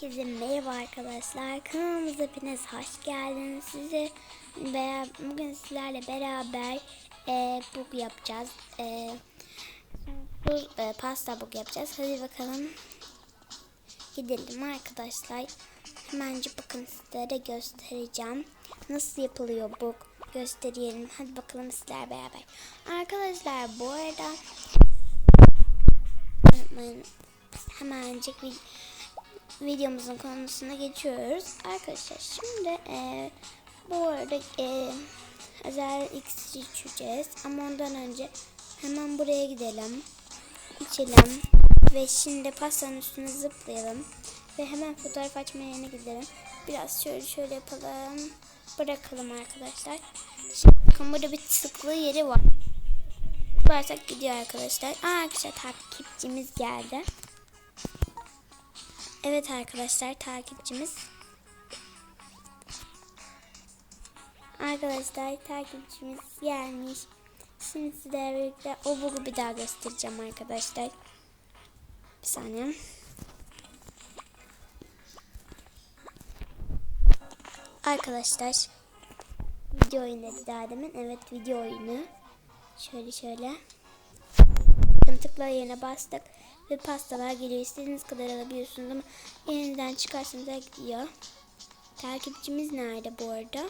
Herkese merhaba arkadaşlar. Kanalımıza hepiniz hoş geldiniz. Size beraber, bugün sizlerle beraber e, bug yapacağız. E, bu e, pasta bug yapacağız. Hadi bakalım. Gidelim arkadaşlar. Hemencik bakın sizlere göstereceğim. Nasıl yapılıyor bug gösterelim. Hadi bakalım sizler beraber. Arkadaşlar bu arada unutmayın. Hemencik bir videomuzun konusuna geçiyoruz. Arkadaşlar şimdi e, bu arada e, özel X içeceğiz. Ama ondan önce hemen buraya gidelim. İçelim. Ve şimdi pastanın üstüne zıplayalım. Ve hemen fotoğraf açma yerine gidelim. Biraz şöyle şöyle yapalım. Bırakalım arkadaşlar. Şimdi bakın burada bir tıklı yeri var. Tıklarsak gidiyor arkadaşlar. Aa, arkadaşlar takipçimiz geldi. Evet arkadaşlar takipçimiz. Arkadaşlar takipçimiz gelmiş. Şimdi sizlerle birlikte o bug'u bir daha göstereceğim arkadaşlar. Bir saniye. Arkadaşlar video oyunu dedi daha demin. Evet video oyunu. Şöyle şöyle. Tıkla yerine bastık ve pastalar geliyor. İstediğiniz kadar alabiliyorsunuz ama yeniden çıkarsanız da gidiyor. Takipçimiz nerede bu arada?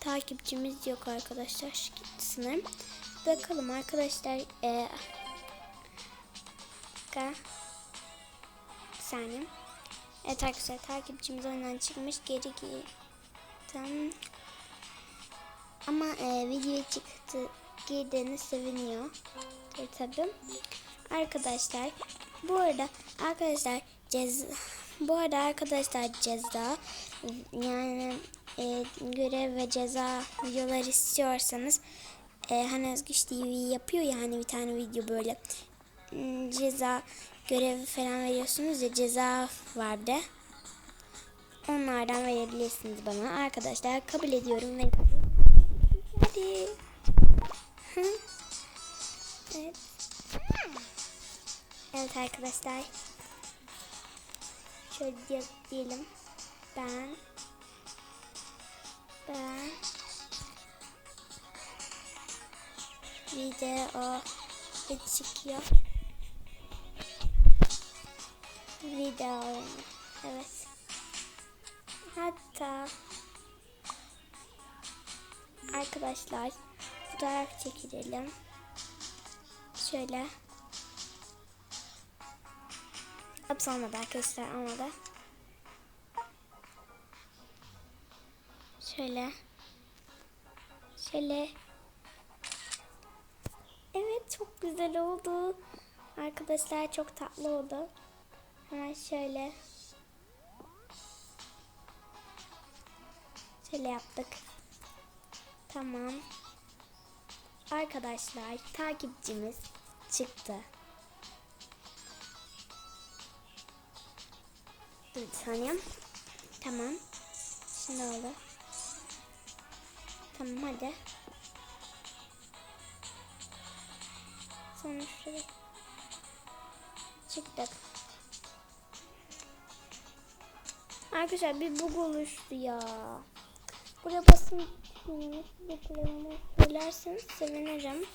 Takipçimiz yok arkadaşlar. Gitti. Bakalım arkadaşlar. Ee, dakika. bir saniye. Evet arkadaşlar takipçimiz oyundan çıkmış. Geri gittim. Ama e, video çıktı. Girdiğini seviniyor. E, tabii. Arkadaşlar bu arada arkadaşlar ceza bu arada arkadaşlar ceza yani e, görev ve ceza videolar istiyorsanız e, hani Özgüç TV yapıyor ya hani bir tane video böyle m, ceza görevi falan veriyorsunuz ya ceza vardı. Onlardan verebilirsiniz bana. Arkadaşlar kabul ediyorum ve Hadi. Evet. Evet arkadaşlar. Şöyle diye- diyelim. Ben ben video çıkıyor. Video. Evet. Hatta arkadaşlar fotoğraf çekilelim. Şöyle. Hapis olmadı arkadaşlar olmadı. Şöyle. Şöyle. Evet çok güzel oldu. Arkadaşlar çok tatlı oldu. Hemen şöyle. Şöyle yaptık. Tamam. Arkadaşlar takipçimiz çıktı. Bir saniye. Tamam. Şimdi oldu. Tamam hadi. Sonra şuraya. Çıktık. Arkadaşlar bir bug oluştu ya. Buraya basın nasıl yapıldığını söylerseniz sevinirim.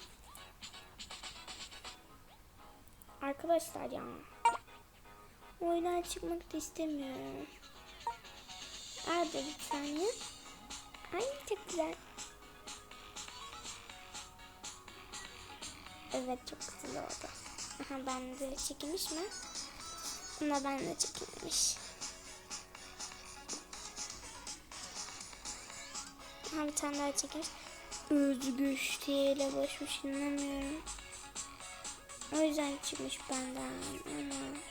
Arkadaşlar ya. Oyundan çıkmak da istemiyorum. Hadi bir saniye. Ay çok güzel. Evet çok güzel oldu. Aha ben de çekilmiş mi? Buna ben de çekilmiş. Aha bir tane daha çekilmiş. Özgüç diye ile başmış inanamıyorum. O yüzden çıkmış benden. Ama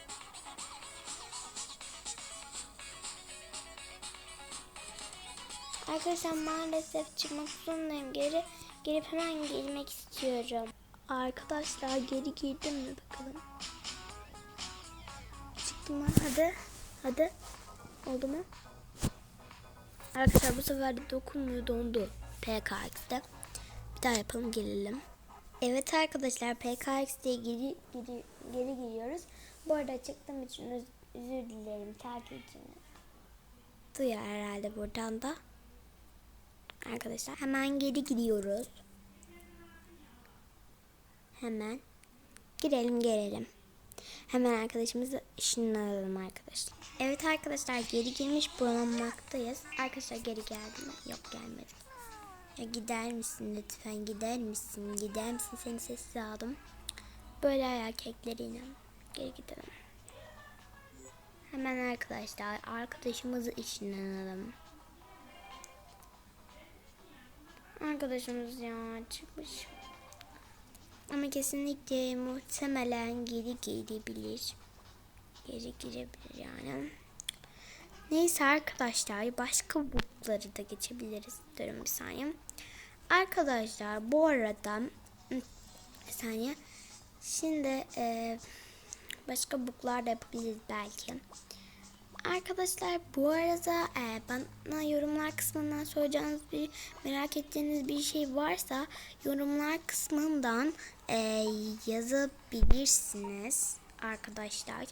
Arkadaşlar maalesef çıkmak zorundayım. Geri gelip hemen girmek istiyorum. Arkadaşlar geri girdim mi bakalım. Çıktım mı? Hadi. Hadi. Oldu mu? Arkadaşlar bu sefer de dokunmuyor dondu. PKX'de. Bir daha yapalım gelelim. Evet arkadaşlar PKX diye geri, geri, geri giriyoruz. Bu arada çıktığım için öz- özür dilerim takipçimi. Duyar herhalde buradan da. Arkadaşlar hemen geri gidiyoruz. Hemen girelim gelelim. Hemen arkadaşımızı işinden alalım arkadaşlar. Evet arkadaşlar geri girmiş bulunmaktayız. Arkadaşlar geri geldi mi? Yok gelmedi. Ya gider misin lütfen gider misin? Gider misin? Seni sessiz aldım. Böyle ayak kekleriyle geri gidelim. Hemen arkadaşlar arkadaşımızı işinden alalım. Arkadaşımız ya çıkmış. Ama kesinlikle muhtemelen geri girebilir. Geri girebilir yani. Neyse arkadaşlar başka bookları da geçebiliriz. Durun bir saniye. Arkadaşlar bu arada bir saniye. Şimdi e, başka booklar da yapabiliriz belki. Arkadaşlar bu arada e, bana yorumlar kısmından soracağınız bir merak ettiğiniz bir şey varsa yorumlar kısmından e, yazabilirsiniz arkadaşlar.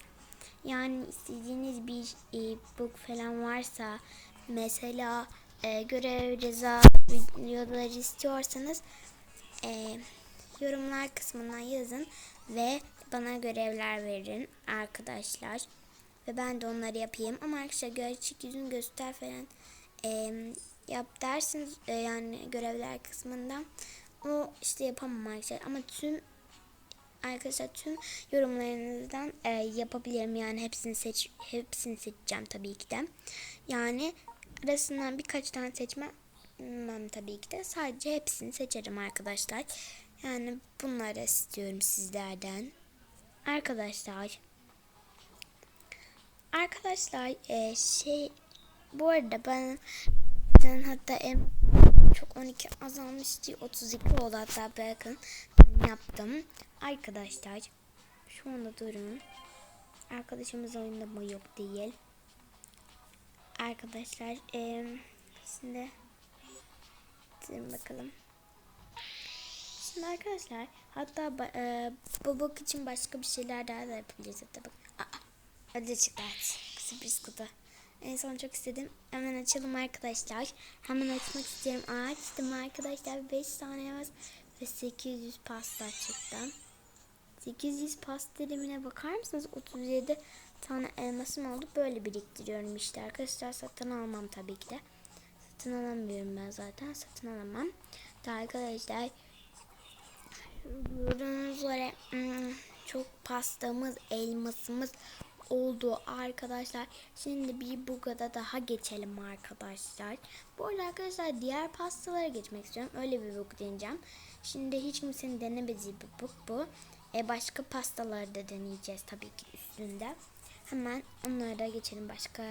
Yani istediğiniz bir e, book falan varsa mesela e, görev ceza videoları istiyorsanız e, yorumlar kısmından yazın ve bana görevler verin arkadaşlar. Ve ben de onları yapayım. Ama arkadaşlar gerçek yüzünü göster falan e, yap dersiniz e, yani görevler kısmından. O işte yapamam arkadaşlar. Ama tüm arkadaşlar tüm yorumlarınızdan e, yapabilirim. Yani hepsini seç hepsini seçeceğim tabii ki de. Yani arasından birkaç tane seçmem tabii ki de. Sadece hepsini seçerim arkadaşlar. Yani bunları istiyorum sizlerden. Arkadaşlar Arkadaşlar e, şey bu arada ben, ben hatta en çok 12 azalmıştı 32 oldu hatta bakın yaptım. Arkadaşlar şu anda durun. Arkadaşımız oyunda mı yok değil. Arkadaşlar e, şimdi durun bakalım. Şimdi arkadaşlar hatta e, bu bok için başka bir şeyler daha da yapabiliriz. Hatta. Hadi çıktı Sürpriz kutu. En son çok istedim. Hemen açalım arkadaşlar. Hemen açmak istiyorum. Açtım arkadaşlar. 5 tane var ve 800 pasta çıktı. 800 pasta dilimine bakar mısınız? 37 tane elmasım oldu. Böyle biriktiriyorum işte arkadaşlar. Satın almam tabii ki de. Satın alamıyorum ben zaten. Satın alamam. Da arkadaşlar gördüğünüz üzere hmm, çok pastamız, elmasımız oldu arkadaşlar. Şimdi bir bugada daha geçelim arkadaşlar. Bu arada arkadaşlar diğer pastalara geçmek istiyorum. Öyle bir bug deneyeceğim. Şimdi hiç kimsenin denemediği bir bug bu. E başka pastaları da deneyeceğiz tabii ki üstünde. Hemen onlara da geçelim başka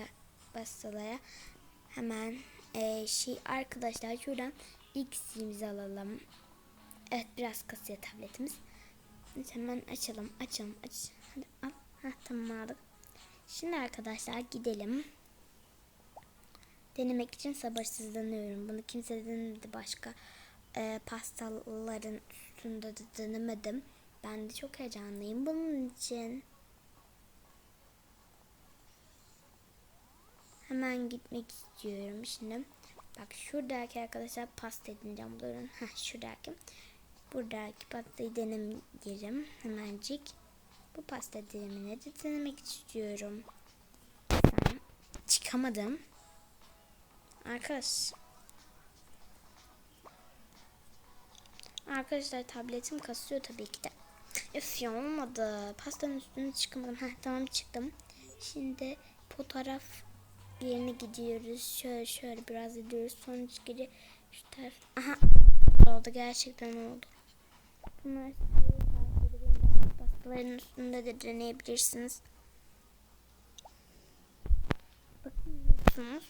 pastalara. Hemen e, şey arkadaşlar şuradan X'imizi alalım. Evet biraz kasıyor tabletimiz. Hemen açalım açalım aç. Hadi al. Heh, tamam aldık. Şimdi arkadaşlar gidelim. Denemek için sabırsızlanıyorum. Bunu kimse denemedi başka e, pastaların üstünde de denemedim. Ben de çok heyecanlıyım bunun için. Hemen gitmek istiyorum şimdi. Bak şuradaki arkadaşlar pasta edineceğim. Durun. Heh, şuradaki. Buradaki pastayı deneyelim. Hemencik. Bu pasta dilimini de denemek istiyorum. Ben çıkamadım. Arkadaş. Arkadaşlar tabletim kasıyor tabii ki de. Öf ya olmadı. Pastanın üstüne çıkamadım. Heh tamam çıktım. Şimdi fotoğraf yerine gidiyoruz. Şöyle şöyle biraz gidiyoruz. Sonuç geri şu taraf. Aha oldu gerçekten oldu. Bunlar Pastaların üstünde de deneyebilirsiniz. Bakın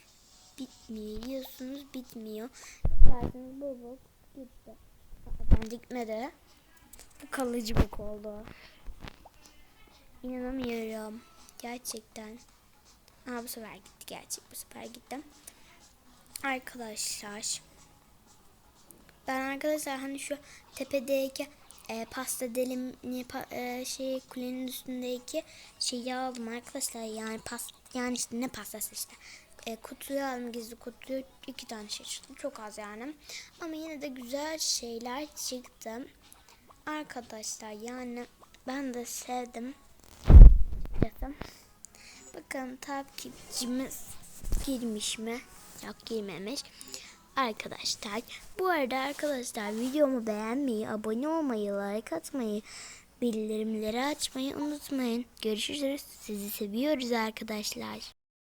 Bitmiyor diyorsunuz bitmiyor. Dersiniz bu bu gitti. Ben gitmedi. Bu kalıcı bok oldu. İnanamıyorum. Gerçekten. Aa bu sefer gitti gerçek bu sefer gittim. Arkadaşlar. Ben arkadaşlar hani şu tepedeki e, pasta dilimini pa, e, şey kulenin üstündeki şeyi aldım arkadaşlar. Yani pas yani işte ne pastası işte. E, kutuyu aldım gizli kutuyu iki tane şey çıktı. Çok az yani. Ama yine de güzel şeyler çıktı. Arkadaşlar yani ben de sevdim. Bakın takipçimiz girmiş mi? Yok girmemiş. Arkadaşlar bu arada arkadaşlar videomu beğenmeyi, abone olmayı, like atmayı, bildirimleri açmayı unutmayın. Görüşürüz. Sizi seviyoruz arkadaşlar.